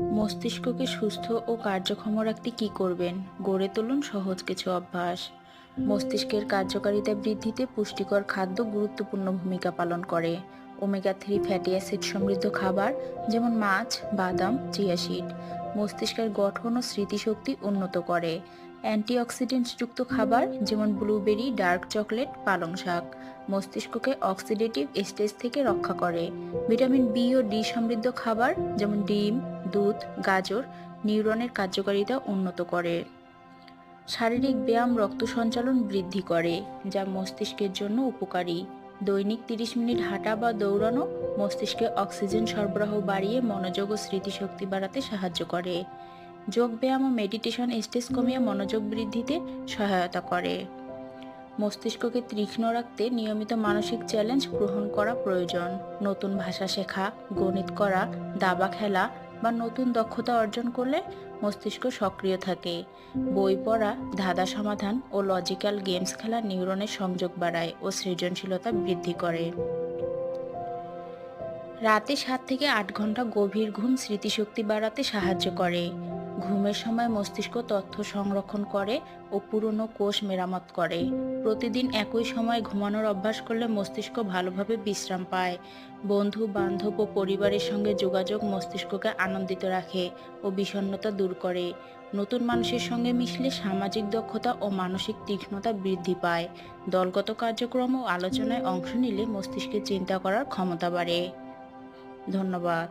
মস্তিষ্ককে সুস্থ ও কার্যক্ষম রাখতে কি করবেন? গড়ে তুলুন সহজ কিছু অভ্যাস। মস্তিষ্কের কার্যকারিতা বৃদ্ধিতে পুষ্টিকর খাদ্য গুরুত্বপূর্ণ ভূমিকা পালন করে। ওমেগা থ্রি ফ্যাটি অ্যাসিড সমৃদ্ধ খাবার, যেমন মাছ, বাদাম, চিয়া সিড। মস্তিষ্কের গঠন ও স্মৃতিশক্তি উন্নত করে। অ্যান্টিঅক্সিডেন্টযুক্ত খাবার যেমন ব্লুবেরি, ডার্ক চকলেট, পালং শাক মস্তিষ্ককে অক্সিডেটিভ স্টেজ থেকে রক্ষা করে। ভিটামিন বি ও ডি সমৃদ্ধ খাবার যেমন ডিম, দুধ, গাজর নিউরনের কার্যকারিতা উন্নত করে। শারীরিক ব্যায়াম রক্ত সঞ্চালন বৃদ্ধি করে, যা মস্তিষ্কের জন্য উপকারী। দৈনিক তিরিশ মিনিট হাঁটা বা দৌড়ানো মস্তিষ্কে অক্সিজেন সরবরাহ বাড়িয়ে মনোযোগ ও স্মৃতিশক্তি বাড়াতে সাহায্য করে। যোগ ব্যায়াম ও মেডিটেশন স্টেজ কমিয়ে মনোযোগ বৃদ্ধিতে সহায়তা করে। মস্তিষ্ককে তীক্ষ্ণ রাখতে নিয়মিত মানসিক চ্যালেঞ্জ গ্রহণ করা প্রয়োজন। নতুন ভাষা শেখা, গণিত করা, দাবা খেলা বা নতুন দক্ষতা অর্জন করলে মস্তিষ্ক সক্রিয় থাকে। বই পড়া, ধাঁধা সমাধান ও লজিক্যাল গেমস খেলা নিউরনের সংযোগ বাড়ায় ও সৃজনশীলতা বৃদ্ধি করে। রাতে সাত থেকে আট ঘণ্টা গভীর ঘুম স্মৃতিশক্তি বাড়াতে সাহায্য করে। ঘুমের সময় মস্তিষ্ক তথ্য সংরক্ষণ করে ও পুরনো কোষ মেরামত করে। প্রতিদিন একই সময় ঘুমানোর অভ্যাস করলে মস্তিষ্ক ভালোভাবে বিশ্রাম পায়। বন্ধু, বান্ধব ও পরিবারের সঙ্গে যোগাযোগ মস্তিষ্ককে আনন্দিত রাখে ও বিষণ্ণতা দূর করে। নতুন মানুষের সঙ্গে মিশলে সামাজিক দক্ষতা ও মানসিক তীক্ষ্ণতা বৃদ্ধি পায়। দলগত কার্যক্রম ও আলোচনায় অংশ নিলে মস্তিষ্কে চিন্তা করার ক্ষমতা বাড়ে। ধন্যবাদ।